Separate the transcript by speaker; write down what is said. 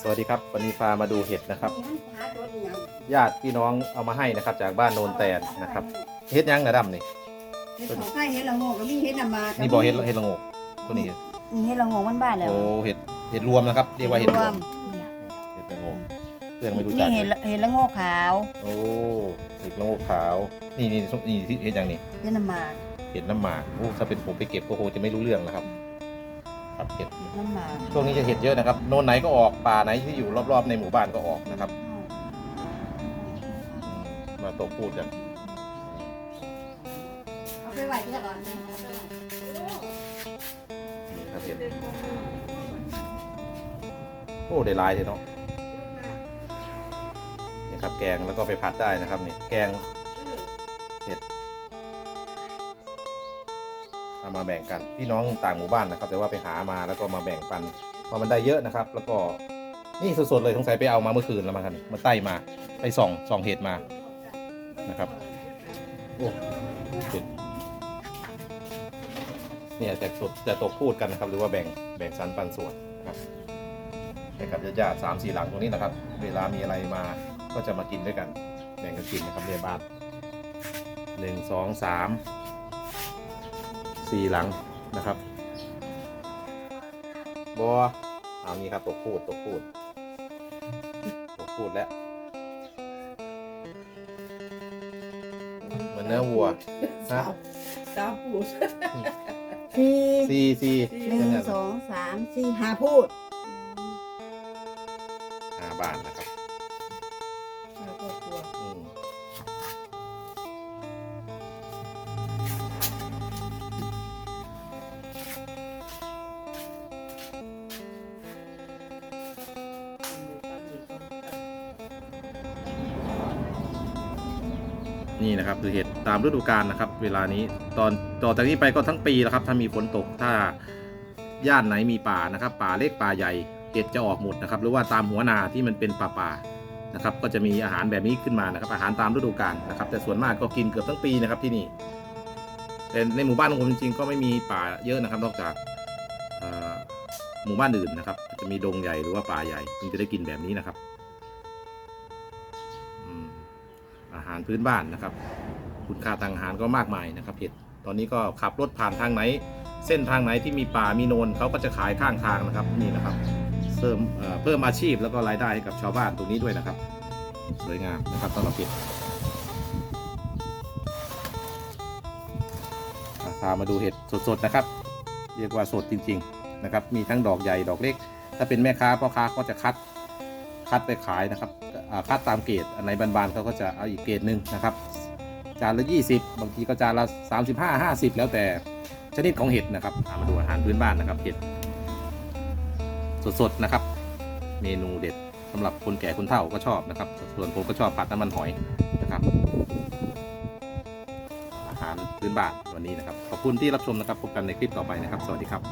Speaker 1: สวัสดีครับ วันนี้พามาดูเห็ดนะครับ ญาติพี่น้องเอามาให้นะครับ จากบ้านโนนแตนนะครับ เห็ดยังนะดำนี่
Speaker 2: เฮ็ดของไข่เฮ็ดละโงกก็มีเฮ็ดนำมา
Speaker 1: นี่บอกเห็ดเห็ดละโงกตัวนี้
Speaker 2: นี่เฮ็ดละโงกมันบ้านแล้ว
Speaker 1: โอ้เห็ดเห็ดรวมนะครับ เรียกว่าเห็ดรวม
Speaker 2: เนี่ย
Speaker 1: เห็ดละโงกเพื่อนไม่รู้จั
Speaker 2: นี่
Speaker 1: ก
Speaker 2: เฮ็ดละเฮ็ดละโงกขาว
Speaker 1: โอ้เห็ดละโงกขาว นี่นี่นี่ที่เห็ดยังนี่
Speaker 2: เฮ็ดนำมา
Speaker 1: เห็ดน้ำหมากโอ้ถ้าเป็นผมไปเก็บก็คงจะไม่รู้เรื่องนะครับ ครับเห็ด
Speaker 2: น้ำมา
Speaker 1: ช่วงนี้จะเห็ดเยอะนะครับโนนไหนก็ออกป่าไหนที่อยู่รอบๆในหมู่บ้านก็ออกนะครับอืมมาตกพูดกัน
Speaker 2: เอาไปไว้ที่ก่อน
Speaker 1: นี่ครับเห็ดโอ้ได้หลายเลยเนาะนี่ครับแกงแล้วก็ไปผัดได้นะครับนี่แกง เอามาแบ่งกันพี่น้องต่างหมู่บ้านนะครับ แต่ว่าไปหามาแล้วก็มาแบ่งปันพอมันได้เยอะนะครับ แล้วก็นี่สดๆเลยสงสัยไปเอามาเมื่อคืนแล้วมาครับมาไต่มาไปส่องส่องเห็ดมานะครับโอ้เห็ดเนี่ยจะตกจะตกพูดกันนะครับ หรือว่าแบ่งแบ่งสรรปันส่วนนะครับให้กับญาติๆสามสี่หลังตรงนี้นะครับ เวลามีอะไรมาก็จะมากินด้วยกัน แบ่งกันกินนะครับในบ้านหนึ่งสองสาม สี่หลังนะครับบอเอานี้ครับตกพูดตกพูดตกพูดแล้วเหมือนเนื้อวัวนะ
Speaker 3: สามปูด
Speaker 2: สี่
Speaker 1: สี่สี่
Speaker 2: หนึ่งสองสามสี่ห้าพูด
Speaker 1: ห้าบาทนะครับ นี่นะครับคือเห็ดตามฤดูกาลนะครับ เวลานี้ตอนต่อจากนี้ไปก็ทั้งปีแล้วครับ ถ้ามีฝนตกถ้าย่านไหนมีป่านะครับ ป่าเล็กป่าใหญ่เห็ดจะออกหมดนะครับ หรือว่าตามหัวนาที่มันเป็นป่าป่านะครับ ก็จะมีอาหารแบบนี้ขึ้นมานะครับ อาหารตามฤดูกาลนะครับ แต่ส่วนมากก็กินเกือบทั้งปีนะครับที่นี่แต่ในหมู่บ้านของผมจริงๆก็ไม่มีป่าเยอะนะครับ นอกจากหมู่บ้านอื่นนะครับ จะมีดงใหญ่หรือว่าป่าใหญ่ถึงจะได้กินแบบนี้นะครับาหารพื้นบ้านนะครับ คุณค่าทางอาหารก็มากมายนะครับเห็ดตอนนี้ก็ขับรถผ่านทางไหน เส้นทางไหนที่มีป่ามีโนนเขาก็จะขายข้างทางนะครับนี่นะครับเพิ่มเอ่อเพิ่มอาชีพแล้วก็รายได้ให้กับชาวบ้านตรงนี้ด้วยนะครับ สวยงามนะครับสำหรับเห็ดพามาดูเห็ดสดๆนะครับ เรียกว่าสดจริง ๆ นะครับ มีทั้งดอกใหญ่ดอกเล็ก ถ้าเป็นแม่ค้าพ่อค้าก็จะคัด คัดไปขายนะครับคัดตามเกรดอันไหนบานๆเขาก็จะเอาอีกเกรดหนึ่งนะครับ จานละ 20 บางทีก็จานละ 35 50 แล้วแต่ชนิดของเห็ดนะครับมาดูอาหารพื้นบ้านนะครับเห็ดสดๆนะครับ เมนูเด็ดสำหรับคนแก่คนเฒ่าก็ชอบนะครับ ส่วนผมก็ชอบผัดน้ำมันหอยนะครับ อาหารพื้นบ้านวันนี้นะครับ ขอบคุณที่รับชมนะครับพบกันในคลิปต่อไปนะครับ สวัสดีครับ